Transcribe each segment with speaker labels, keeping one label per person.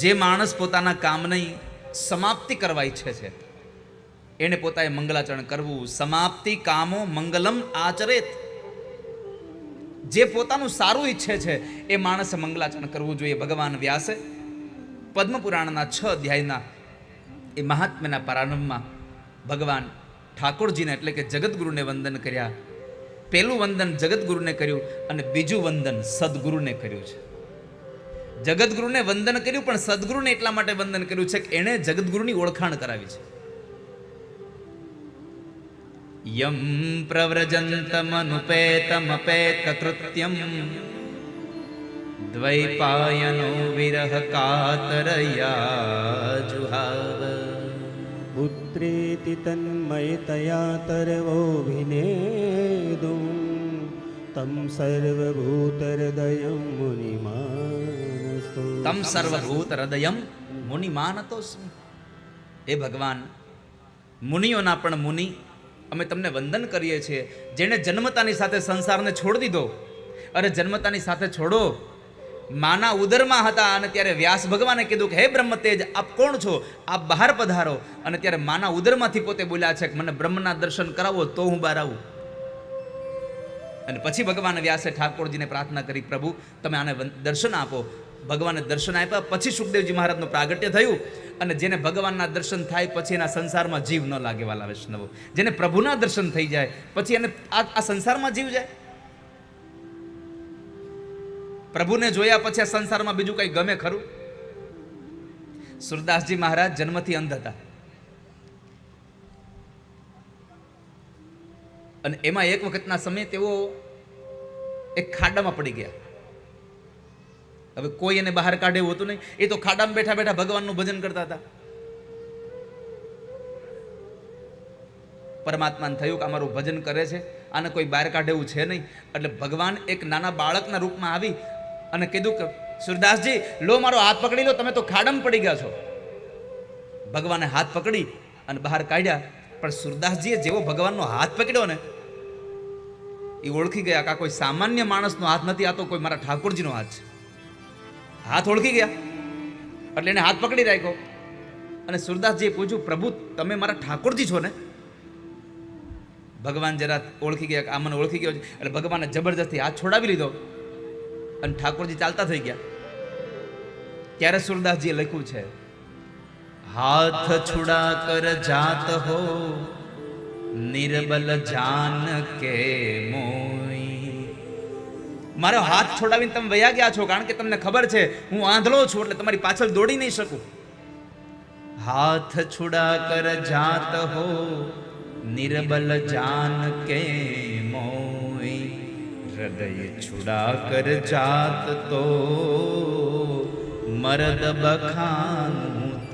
Speaker 1: જે માણસ પોતાના કામની સમાપ્તિ કરવા ઈચ્છે છે, એને પોતાએ મંગલાચરણ કરવું. સમાપ્તિ કામો મંગલમ આચરેત. જે પોતાનું સારું ઈચ્છે છે, એ માણસે મંગલાચરણ કરવું જોઈએ. ભગવાન વ્યાસે પદ્મપુરાણના છ અધ્યાયના એ મહાત્મ્યના પ્રારંભમાં ભગવાન ઠાકોરજીને એટલે કે જગતગુરુને વંદન કર્યા. પહેલું વંદન જગતગુરુને કર્યું અને બીજું વંદન સદગુરુને કર્યું છે. જગતગુરુને વંદન કર્યું, પણ સદગુરુને એટલા માટે વંદન કર્યું છે કે એણે જગતગુરુની ઓળખાણ કરાવી છે. યમ પ્રવ્રજંતમનુપેતમપેત કૃત્યમ દ્વૈપાયનો વિરહ કાતરયા જુહાવ
Speaker 2: પુત્રેતિ તન્મયતયા તરવોభిનેદું તમ સર્વભૂતહૃદયં મુનિમાનસો
Speaker 1: તમ સર્વભૂત હૃદયમ મુનિ માનતો એ ભગવાન મુનિઓના પણ મુનિ અમે તમને વંદન કરીએ છીએ. જેણે જન્મતાની સાથે સંસારને છોડી દીધો, અરે જન્મતાની સાથે છોડો. માના ઉદરમાં હતા અને ત્યારે વ્યાસ ભગવાને કીધું કે, હે બ્રહ્મ તેજ આપ કોણ છો? આપ બહાર પધારો. અને ત્યારે માના ઉદરમાંથી પોતે બોલ્યા છે કે, મને બ્રહ્મના દર્શન કરાવો તો હું બહાર આવું. અને પછી ભગવાન વ્યાસે ઠાકોરજીને પ્રાર્થના કરી, પ્રભુ, તમે આને દર્શન આપો. ભગવાને દર્શન આપ્યા. પછી સુખદેવજી મહારાજનું પ્રાગટ્ય થયું અને જેને ભગવાનના દર્શન થાય પછી એના સંસારમાં જીવ ન લાગે વાલા વૈષ્ણવો. જેને પ્રભુના દર્શન થઈ જાય પછી એને આ સંસારમાં જીવ જાય. પ્રભુને જોયા પછી આ સંસારમાં બીજું કંઈ ગમે ખરું? સુરદાસજી મહારાજ જન્મથી અંધ હતા. અને એમાં એક વખતના સમયે તેઓ એક ખાડામાં પડી ગયા. હવે કોઈ એને બહાર કાઢે એવું હતું નહીં. એ તો ખાડામાં બેઠા બેઠા ભગવાનનું ભજન કરતા હતા. પરમાત્માને થયું કે અમારું ભજન કરે છે. આને કોઈ બહાર કાઢે એવું છે નહીં. એટલે ભગવાન એક નાના બાળકના રૂપમાં આવી અને કીધું કે, સુરદાસજી, લો મારો હાથ પકડી લો, તમે તો ખાડામાં પડી ગયા છો. ભગવાને હાથ પકડી અને બહાર કાઢ્યા. પણ સુરદાસજીએ જેવો ભગવાનનો હાથ પકડ્યો ને, એ ઓળખી ગયા કે કોઈ સામાન્ય માણસનો હાથ નથી, આ તો કોઈ મારા ઠાકોરજીનો હાથ છે. હાથ ઓળખી ગયા. એટલે એને હાથ પકડી રાખ્યો. અને સુરદાસજીએ પૂછ્યું, પ્રભુ, તમે મારા ઠાકોરજી છો ને? ભગવાન જરા ઓળખી ગયા આ મને ઓળખી ગયો છે. એટલે ભગવાને જબરજસ્તી હાથ છોડાવી લીધો અને ઠાકોરજી ચાલતા થઈ ગયા. ત્યારે સુરદાસજીએ લખ્યું છે, હાથ છુડા કર જાત હો, નિર્બલ જાન કે મોઈ મારો હાથ છોડાવીને તમે વયા ગયા છો, કારણ કે તમને ખબર છે, હું આંધળો છું, એટલે તમારી પાછળ દોડી નહીં શકું. હાથ છુડા કર જાત હો, નિર્બલ જાન કે મોઈ. હૃદય છુડા કર જાત તો, મરદ બખાન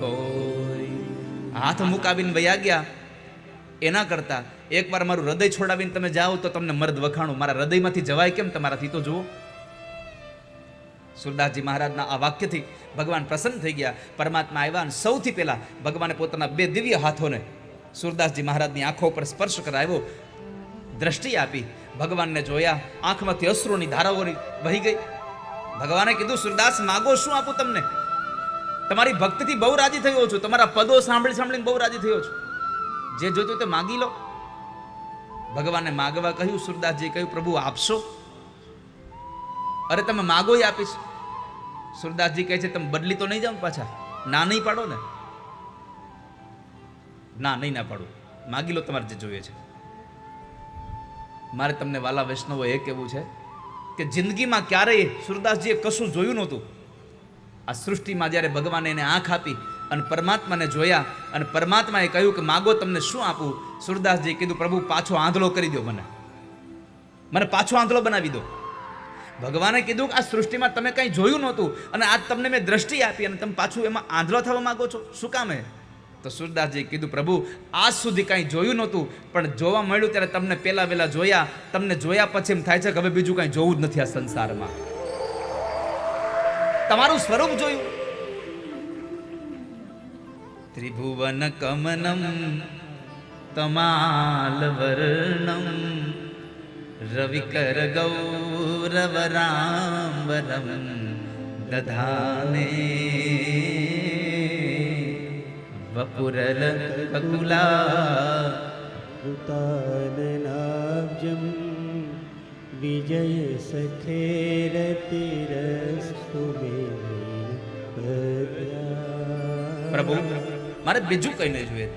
Speaker 1: તોય હાથ મુકાવીને વયા ગયા એના કરતાં એકવાર મારું હૃદય છોડાવીને તમે જાઓ તો તમને મર્દ વખાણું. મારા હૃદયમાંથી જવાય કેમ તમારાથી? તો જુઓ. સુરદાસજી મહારાજના આ વાક્યથી ભગવાન પ્રસન્ન થઈ ગયા. પરમાત્મા આવ્યા અને સૌથી પહેલાં ભગવાને પોતાના બે દિવ્ય હાથોને સુરદાસજી મહારાજની આંખો પર સ્પર્શ કરાવ્યો. દ્રષ્ટિ આપી. ભગવાનને જોયા. આંખમાંથી અશ્રુની ધારાઓની વહી ગઈ. ભગવાને કીધું, સુરદાસ, માગો શું આપું તમને? તમારી ભક્તિથી બહુ રાજી થયો છું. તમારા પદો સાંભળી સાંભળીને બહુ રાજી થયો છું. જે જોઈતું તે માગી લો. ભગવાને માગવા કહ્યું સુરદાસજી કહ્યું, પ્રભુ, આપશો? અરે, તમે માગો એ આપીશ. સુરદાસજી કહે છે, તમે બદલી તો નહીં જાઓ પાછા? ના, નહીં પાડો ને? ના, નહીં, ના પાડું. માગી લો તમારે જે જોઈએ છે. મારે તમને વાલા વૈષ્ણવો એ કહેવું છે કે જિંદગીમાં ક્યારેય સુરદાસજીએ કશું જોયું નહોતું. આ સૃષ્ટિમાં જ્યારે ભગવાને એને આંખ આપી અને પરમાત્માને જોયા અને પરમાત્માએ કહ્યું કે, માગો તમને શું આપું? સુરદાસજીએ કીધું, પ્રભુ, પાછો આંધળો કરી દો મને. મને પાછો આંધળો બનાવી દો. ભગવાને કીધું કે, આ સૃષ્ટિમાં તમે કંઈ જોયું નહોતું અને આજ તમને મેં દ્રષ્ટિ આપી અને તમે પાછું એમાં આંધળો થવા માંગો છો. શું કામે તો સુરદાસજીએ કીધું, પ્રભુ, આજ સુધી કાંઈ જોયું નહોતું, પણ જોવા મળ્યું ત્યારે તમને પહેલા વહેલા જોયા. તમને જોયા પછી એમ થાય છે કે હવે બીજું કાંઈ જોવું જ નથી આ સંસારમાં. તમારું સ્વરૂપ જોયું. त्रिभुवनकमनं तमालवर्णं रविकरगौरवराम्बरं दधाने वपुरलकुला
Speaker 2: ऋताननाब्जं विजयसखेरतिरस्तु
Speaker 1: प्रभु મારે બીજું કંઈ નહીં જોઈએ.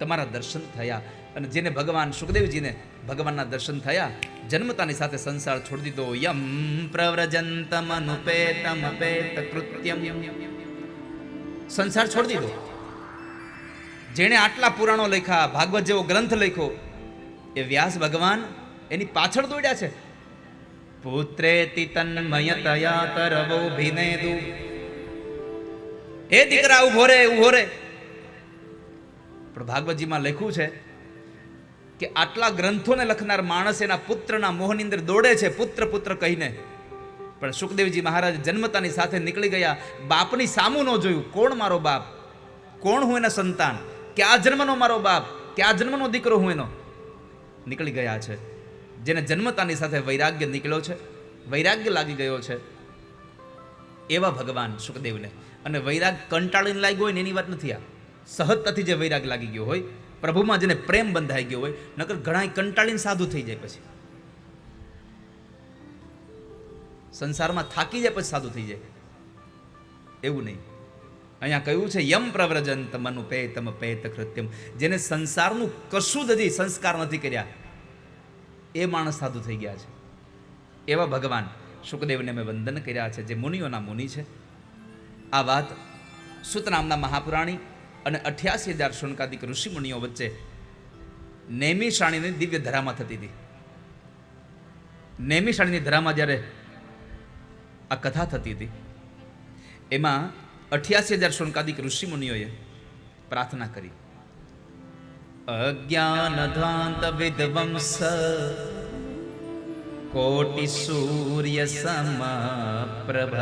Speaker 1: તમારા દર્શન થયા અને જેને ભગવાન સુખદેવજીને ભગવાનના દર્શન થયા, જન્મતાની સાથે સંસાર છોડી દીધો. યમ પ્રવ્રજંતમ અનુપેતમ અપેત કૃત્યમ. સંસાર છોડી દીધો. જેણે આટલા પુરાણો લખ્યા, ભાગવત જેવો ગ્રંથ લખ્યો, એ વ્યાસ ભગવાન એની પાછળ દોડ્યા છે. પુત્રેતિ તન્મયતયા તરવો ભિનેદુ. હે દીકરા, ઊભો રે ઊભો રે. પણ ભાગવતજીમાં લખ્યું છે કે આટલા ગ્રંથોને લખનાર માણસ એના પુત્રના મોહની દોડે છે, પુત્ર પુત્ર કહીને. પણ સુખદેવજી મહારાજ જન્મતાની સાથે નીકળી ગયા. બાપની સામું ન જોયું. કોણ મારો બાપ? કોણ હું એના સંતાન? ક્યાં જન્મનો મારો બાપ? ક્યાં જન્મનો દીકરો હું એનો? નીકળી ગયા છે. જેને જન્મતાની સાથે વૈરાગ્ય નીકળ્યો છે, વૈરાગ્ય લાગી ગયો છે. એવા ભગવાન સુખદેવને. અને વૈરાગ કંટાળીને લાગ્યો હોય ને એની વાત નથી આ. સહજતાથી જે વૈરાગ લાગી ગયો હોય, પ્રભુમાં જેને પ્રેમ બંધાઈ ગયો હોય, નકર ઘણા કંટાળીને સાધુ થઈ જાય પછી. સંસારમાં થાકી જાય પછી સાધુ થઈ જાય. એવું નહીં. અહીંયા કહ્યું છે, યમ પ્રવ્રજન તમનુ પેતમ પેત કૃત્યમ. જેને સંસારનું કશું જ હજી સંસ્કાર નથી કર્યા, એ માણસ સાધુ થઈ ગયા છે. એવા ભગવાન સુખદેવને મેં વંદન કર્યા છે, જે મુનિઓના મુનિ છે. આ વાત સુતનામના મહાપુરાણી અને અઠ્યાસી હજાર શુનકાદિક ઋષિમુનિઓ વચ્ચે નેમી શાણીની દિવ્ય ધરામાં થતી હતી. નેમિશાણીની ધરામાં જ્યારે આ કથા થતી હતી, એમાં અઠ્યાસી હજાર શુનકાદિક ઋષિમુનિઓએ પ્રાર્થના કરી. અજ્ઞાન ધ્વાંત વિધ્વંસ, કોટિ સૂર્ય સમપ્રભ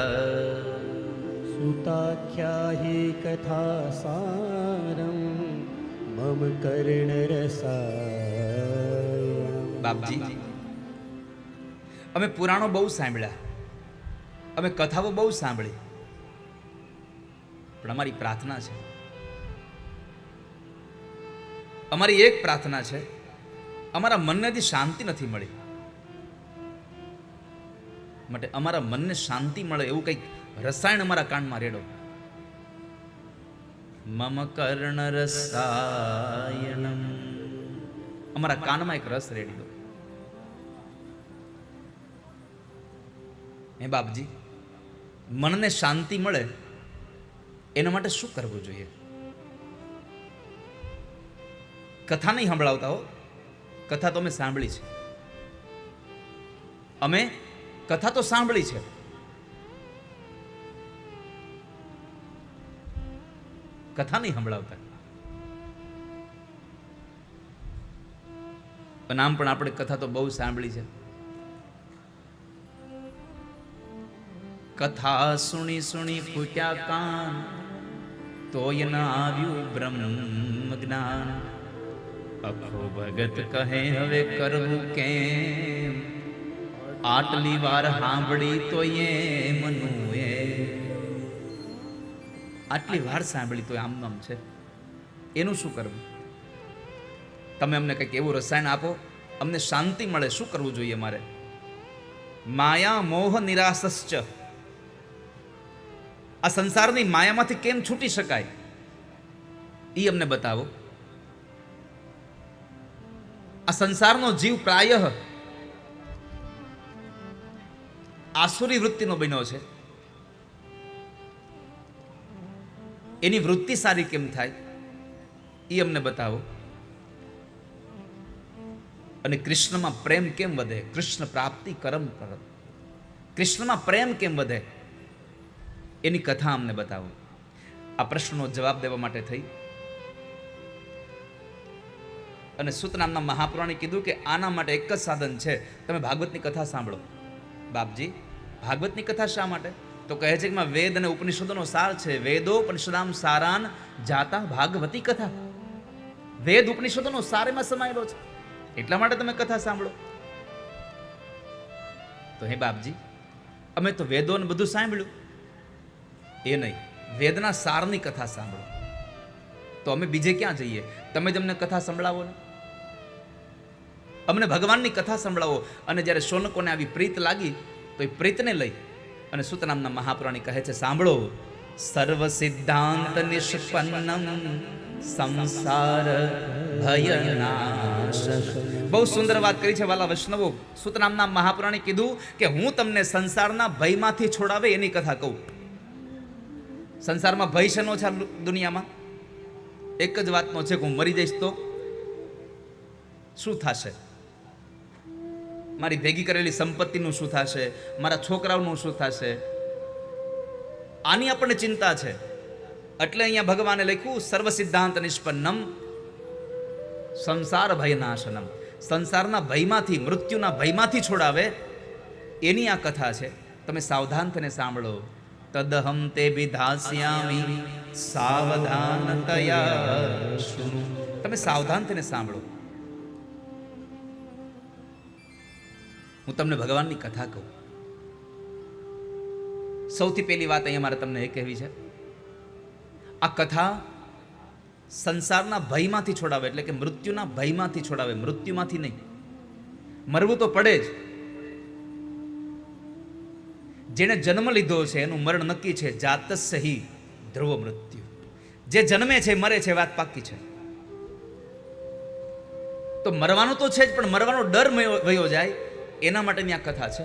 Speaker 2: सुताख्याहि कथासारं मम कर्णरसाय
Speaker 1: બાપજી અમે પુરાણો બહુ સાંભળ્યા અમે કથાઓ બહુ સાંભળી પણ અમારી પ્રાર્થના છે અમારી એક પ્રાર્થના છે અમારા મનને હજી શાંતિ નથી મળી માટે અમારા મનને શાંતિ મળે એવું કંઈક રસાયણ અમારા કાનમાં રેડો. મમ કર્ણ રસાયણમ. અમારા કાનમાં એક રસ રેડી દો. હે બાપજી, મનને શાંતિ મળે એના માટે શું કરવું જોઈએ? કથા નહીં સંભળાવતા હો. કથા તો અમે સાંભળી છે. અમે કથા તો સાંભળી છે. કથા નહીં સંભળાવતા. પણ આમ પણ આપણે કથા તો બહુ સાંભળી છે. કથા સુણી સુણી ફૂટ્યા કાન તોય ન આવ્યું બ્રહ્મ જ્ઞાન. અખો ભગત કહે, હવે કરવું કેમ? આટલી વાર સાંભળી તો એ મનુએ આટલી વાર સાંભળી તો આમ આમ છે. એનું શું કરવું? તમે અમને કંઈક એવું રસાયણ આપો, અમને શાંતિ મળે, શું કરવું જોઈએ મારે? માયા મોહ નિરાશશ્ચ આ સંસારની માયામાંથી કેમ છૂટી શકાય? એ અમને બતાવો. આ સંસારનો જીવ પ્રાય આસુરી વૃત્તિનો બન્યો છે. એની વૃત્તિ સારી કેમ થાય? એ અમને બતાવો. અને કૃષ્ણમાં પ્રેમ કેમ વધે? કૃષ્ણ પ્રાપ્તિ કરમ કરમ કૃષ્ણમાં પ્રેમ કેમ વધે? એની કથા અમને બતાવો. આ પ્રશ્નનો જવાબ દેવા માટે થઈ. અને સુત નામના મહાપુરાણે કીધું કે આના માટે એક જ સાધન છે. તમે ભાગવતની કથા સાંભળો. બાપજી, ભાગવતની કથા શા માટે? તો કહે છે કે વેદ અને ઉપનિષદોનો સાર છે. વેદો ઉપનિષદામ સારાન જાતા ભાગવતી કથા. વેદ ઉપનિષદોનો સાર એમાં સમાયેલો છે. એટલા માટે તમે કથા સાંભળો. તો હે બાપજી, અમે તો વેદો ને બધું સાંભળ્યું. એ નહીં, વેદના સારની કથા સાંભળો. તો અમે બીજે ક્યાં જઈએ? તમે જ અમને કથા સંભળાવો ને. અમને ભગવાનની કથા સંભળાવો. અને જ્યારે શોનકોને આવી પ્રીત લાગી, તો એ પ્રીતને લઈ અને સુત નામના મહાપુરાણી કહે છે, સાંભળો સર્વ સિદ્ધાંત નિષ્પન્નમ સંસાર ભયનાશ. બહુ સુંદર વાત કરી છે વાલા વૈષ્ણવો. સુત નામના મહાપુરાણે કીધું કે, હું તમને સંસારના ભયમાંથી છોડાવે એની કથા કહું. સંસારમાં ભય છે આ દુનિયામાં? એક જ વાતનો છે કે હું મરી જઈશ તો શું થશે? મારી ભેગી કરેલી સંપત્તિનું શું થશે? મારા છોકરાઓનું શું થશે? આની આપણને ચિંતા છે. એટલે અહીંયા ભગવાને લખ્યું સર્વ સિદ્ધાંત નિષ્પન્નમ સંસાર ભયનાશનમ. સંસારના ભયમાંથી, મૃત્યુના ભયમાંથી છોડાવે, એની આ કથા છે. તમે સાવધાન થઈને સાંભળો. તદહમ તે વિધાસ્યામી સાવધાનતયા તમે સાવધાન થઈને સાંભળો. હું તમને ભગવાનની કથા કહું. સૌથી પહેલી વાત અહીંયા મારે તમને એ કહેવી છે. આ કથા સંસારના ભયમાંથી છોડાવે, એટલે કે મૃત્યુના ભયમાંથી છોડાવે, મૃત્યુમાંથી નહીં. મરવું તો પડે જ. જેણે જન્મ લીધો છે, એનું મરણ નક્કી છે જાત સહી ધ્રુવ મૃત્યુ. જે જન્મે છે, મરે છે વાત પાકી છે. તો મરવાનું તો છે જ, પણ મરવાનો ડર વયો જાય. એના માટેની આ કથા છે.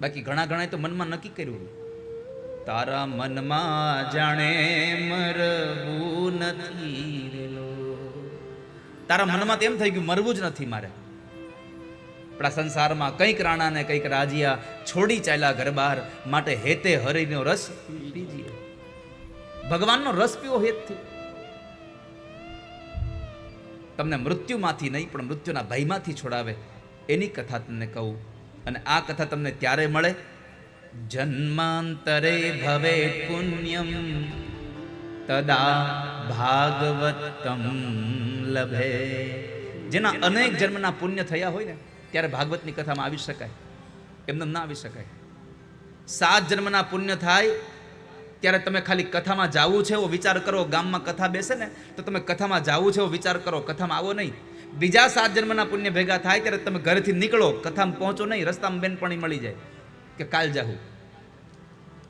Speaker 1: બાકી ઘણા ઘણા તો મનમાં નક્કી કર્યું તારા મનમાં જાણે મરવું નથી તારા મનમાં તો એમ થઈ ગયું, મરવું જ નથી મારે. આપણા સંસારમાં કંઈક રાણાને કંઈક રાજીયા છોડી ચાલ્યા ઘર બહાર માટે હેતે હરિનો રસ ભગવાનનો રસ પીવો હેતથી. તમને મૃત્યુમાંથી નહીં, પણ મૃત્યુના ભયમાંથી છોડાવે. એની કથા તમને કહું. અને આ કથા તમને ત્યારે મળે. જન્માંતરે ભવે પુણ્યમ. તદા ભાગવતમ લભે. જેના અનેક જન્મના પુણ્ય થયા હોય ને, ત્યારે ભાગવતની કથામાં આવી શકાય. એમને ના આવી શકાય. સાત જન્મના પુણ્ય થાય ત્યારે તમે ખાલી કથામાં જાવું છે એવો વિચાર કરો, ગામમાં કથા બેસે ને, તો તમે કથામાં જાવું છે એવો વિચાર કરો, કથામાં આવો નહીં. બીજા સાત જન્મના પુણ્ય ભેગા થાય ત્યારે તમે ઘરેથી નીકળો, કથામાં પહોંચો નહીં, રસ્તામાં બેનપણી મળી જાય કે કાલ જાહું.